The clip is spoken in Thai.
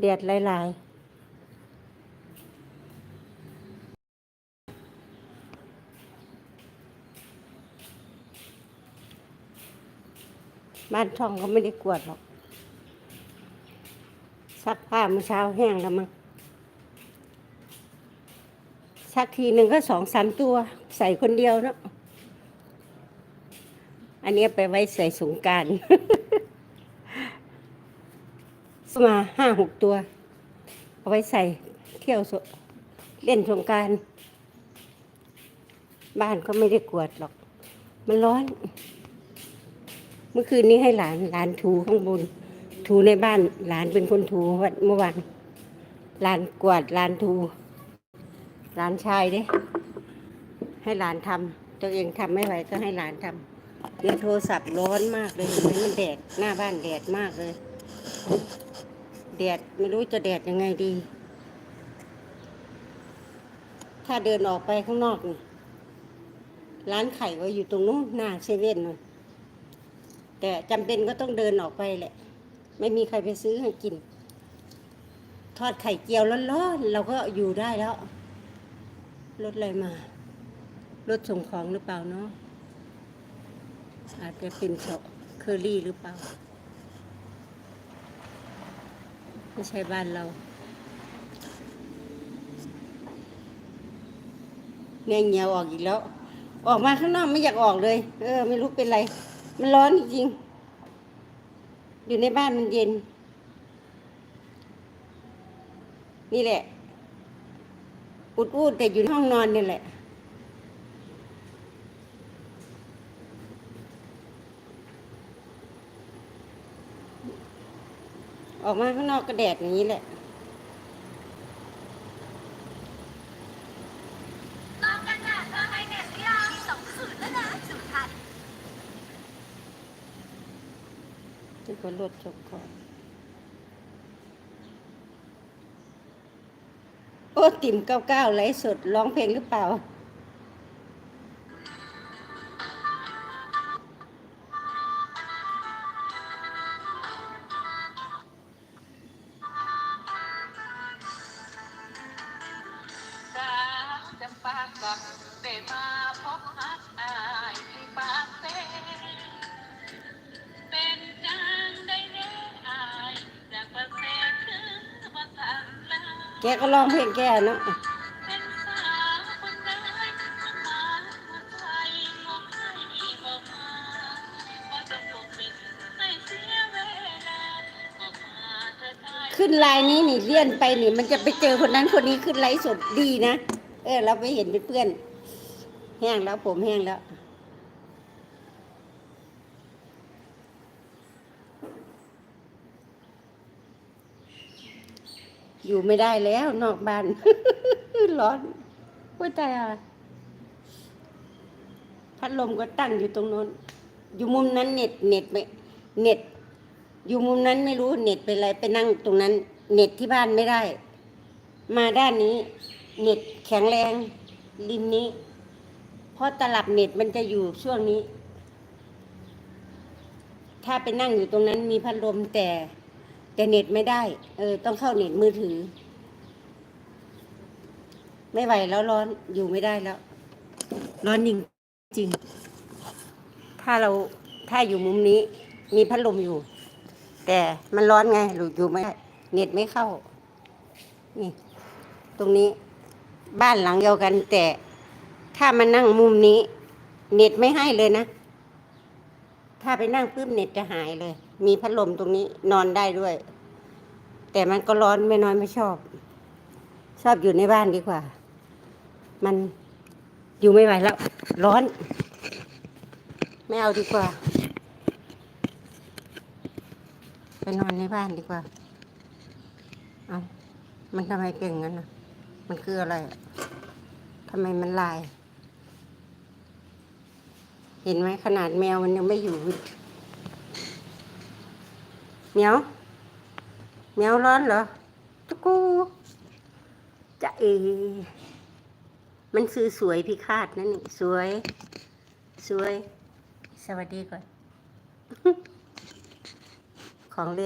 แดดหลายๆ บ้านช่องก็ไม่ได้กวดหรอก ซักผ้าเมื่อเช้าแห้งแล้วมั้งซักทีหนึ่งก็สองสามตัว ใส่คนเดียวเนาะอันนี้ไปไว้ใส่สงการ มาห้าหกตัว เอาไว้ใส่เที่ยวเล่นสงการ บ้านก็ไม่ได้กวดหรอก มันร้อน เมื่อคืนนี้ให้หลานหลานถูข้างบน ถูในบ้าน หลานเป็นคนถูวันเมื่อวานหลานกวาดหลานถูหลานชายเด้ให้หลานทำตัวเองทำไม่ไหวก็ให้หลานทำเดี๋ยวโทรศัพท์ร้อนมากเลยเห็นไหมมันแดดหน้าบ้านแดดมากเลย แดดไม่รู้จะแดดยังไงดี ถ้าเดินออกไปข้างนอกนี่ร้านไข่ก็อยู่ตรงนู้นหน้าเซเว่นนู่นแต่จำเป็นก็ต้องเดินออกไปแหละ ไม่มีใครไปซื้อให้กิน ทอดไข่เจียวร้อนๆเราก็อยู่ได้แล้วรถอะไรมารถส่งของหรือเปล่าเนาะอาจจะเป็นเฉาะเคอรี่หรือเปล่า ไม่ใช่บ้านเราเนี่ยเงียวออกอีกแล้ว ออกมาข้างนอกไม่อยากออกเลย เออ ไม่รู้เป็นไร มันร้อนจริงอยู่ในบ้านมันเย็น นี่แหละอุดอูดแต่อยู่ห้องนอนนี่แหละ ออกมาข้างนอกก็แดดอย่างนี้แหละลองกันนะเธอไฮเน็ตยังสองศูนย์แล้วนะศูนย์ทันที่คนรถจบก่อน โอ้ ติ่มเก้าเก้าไลฟ์สดร้องเพลงหรือเปล่า แกก็ร้องเพลงแกเนาะเป็นะขึ้นไลน์นี้นี่เลื่อนไปนี่ มันจะไปเจอคนนั้นคนนี้ขึ้นไลฟ์สดดีนะ เออ เราไปเห็นเป็นเพื่อน แห้งแล้วผมแห้งแล้ว อยู่ไม่ได้แล้วนอกบ้าน ร้อนว่าแต่พัดลมก็ตั้งอยู่ตรงโน้น อยู่มุมนั้นเน็ตเน็ตไม่เน็ต อยู่มุมนั้นไม่รู้เน็ตเป็นอะไรไปนั่งตรงนั้น เน็ตที่บ้านไม่ได้ มาด้านนี้ เน็ตแข็งแรงริมนี้ เพราะตลับเน็ตมันจะอยู่ช่วงนี้ ถ้าไปนั่งอยู่ตรงนั้นมีพัดลมแต่ แต่เน็ตไม่ได้ เออ ต้องเข้าเน็ตมือถือ ไม่ไหวแล้วร้อนอยู่ไม่ได้แล้ว ร้อนจริงจริง ถ้าเราถ้าอยู่มุมนี้ มีพัดลมอยู่ แต่มันร้อนไงหรืออยู่ไม่ได้เน็ตไม่เข้า นี่ ตรงนี้ บ้านหลังเดียวกัน แต่ถ้ามานั่งมุมนี้ เน็ตไม่ให้เลยนะ ถ้าไปนั่งปุ๊บเน็ตจะหายเลย มีพัดลมตรงนี้นอนได้ด้วย แต่มันก็ร้อนไม่น้อยไม่ชอบ ชอบอยู่ในบ้านดีกว่า มันอยู่ไม่ไหวแล้ว ร้อน ไม่เอาดีกว่า ไปนอนในบ้านดีกว่า เอามันทำไมเก่งงั้นนะมันคืออะไรทำไมมันลาย เห็นไหมขนาดแมวมันยังไม่อยู่ เหมียวเหมียวร้อนเหรอจุกูจะเอ มันคือสวยพิฆาตนั่นนี่สวย สวย สวัสดีก่อน ของเล่น